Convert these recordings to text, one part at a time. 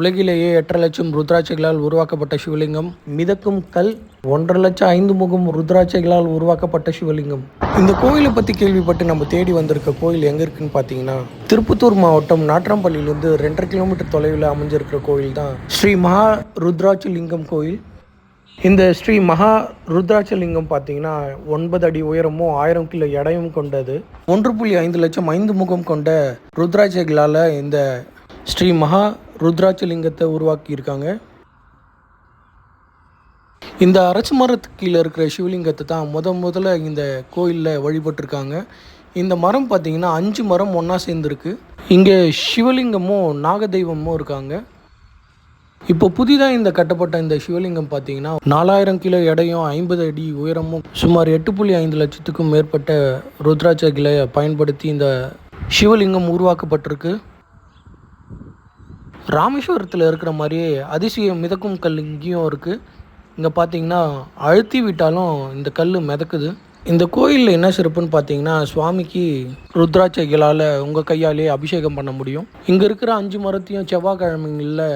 உலகிலேயே எட்டரை லட்சம் ருத்ராட்சைகளால் உருவாக்கப்பட்ட சிவலிங்கம் மிதக்கும் கல் ஒன்றரை லட்சம் ஐந்து முகம் ருத்ராட்சைகளால் உருவாக்கப்பட்ட சிவலிங்கம். இந்த கோயிலை பற்றி கேள்விப்பட்டு நம்ம தேடி வந்திருக்க கோயில் எங்கே இருக்குன்னு பார்த்தீங்கன்னா திருப்பத்தூர் மாவட்டம் நாட்ராம்பள்ளியிலேருந்து ரெண்டரை கிலோமீட்டர் தொலைவில் அமைஞ்சிருக்கிற கோயில் தான் ஸ்ரீ மகா ருத்ராட்சலிங்கம் கோயில். இந்த ஸ்ரீ மகா ருத்ராட்சலிங்கம் பார்த்தீங்கன்னா ஒன்பது அடி உயரமும் ஆயிரம் கிலோ எடையும் கொண்டது. ஒன்று புள்ளி ஐந்து லட்சம் ஐந்து முகம் கொண்ட ருத்ராட்சைகளால் இந்த ஸ்ரீ மகா ருத்ராட்சலிங்கத்தை உருவாக்கியிருக்காங்க. இந்த அரசு மரத்துக்கு கீழே இருக்கிற சிவலிங்கத்தை தான் முத முதல்ல இந்த கோயிலில் வழிபட்டிருக்காங்க. இந்த மரம் பார்த்தீங்கன்னா அஞ்சு மரம் ஒன்றா சேர்ந்துருக்கு. இங்கே சிவலிங்கமும் நாகதெய்வமும் இருக்காங்க. இப்போ புதிதாக இந்த கட்டப்பட்ட இந்த சிவலிங்கம் பார்த்தீங்கன்னா நாலாயிரம் கிலோ எடையும் ஐம்பது அடி உயரமும் சுமார் எட்டு புள்ளி ஐந்து லட்சத்துக்கும் மேற்பட்ட ருத்ராட்சைகளை பயன்படுத்தி இந்த சிவலிங்கம் உருவாக்கப்பட்டிருக்கு. ராமேஸ்வரத்தில் இருக்கிற மாதிரியே அதிசயம் மிதக்கும் கல் இங்கேயும் இருக்குது இங்கே பார்த்தீங்கன்னா அழுத்தி விட்டாலும் இந்த கல் மிதக்குது. இந்த கோயிலில் என்ன சிறப்புன்னு பார்த்தீங்கன்னா சுவாமிக்கு ருத்ராட்சைகளால் உங்கள் கையாலே அபிஷேகம் பண்ண முடியும். இங்கே இருக்கிற அஞ்சு மரத்தையும் செவ்வாய்க்கிழமைகளில்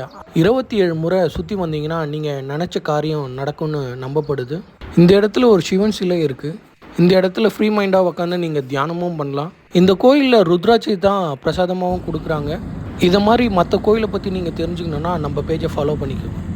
இருபத்தி ஏழு முறை சுற்றி வந்தீங்கன்னா நீங்கள் நினச்ச காரியம் நடக்கும்னு நம்பப்படுது. இந்த இடத்துல ஒரு சிவன் சிலை இருக்குது இந்த இடத்துல ஃப்ரீ மைண்டாக உட்காந்து நீங்கள் தியானமும் பண்ணலாம். இந்த கோயிலில் ருத்ராட்சை தான் பிரசாதமாகவும் கொடுக்குறாங்க. இதை மாதிரி மற்ற கோயிலை பற்றி நீங்கள் தெரிஞ்சுக்கணுன்னா நம்ம பேஜை ஃபாலோ பண்ணிக்கோங்க.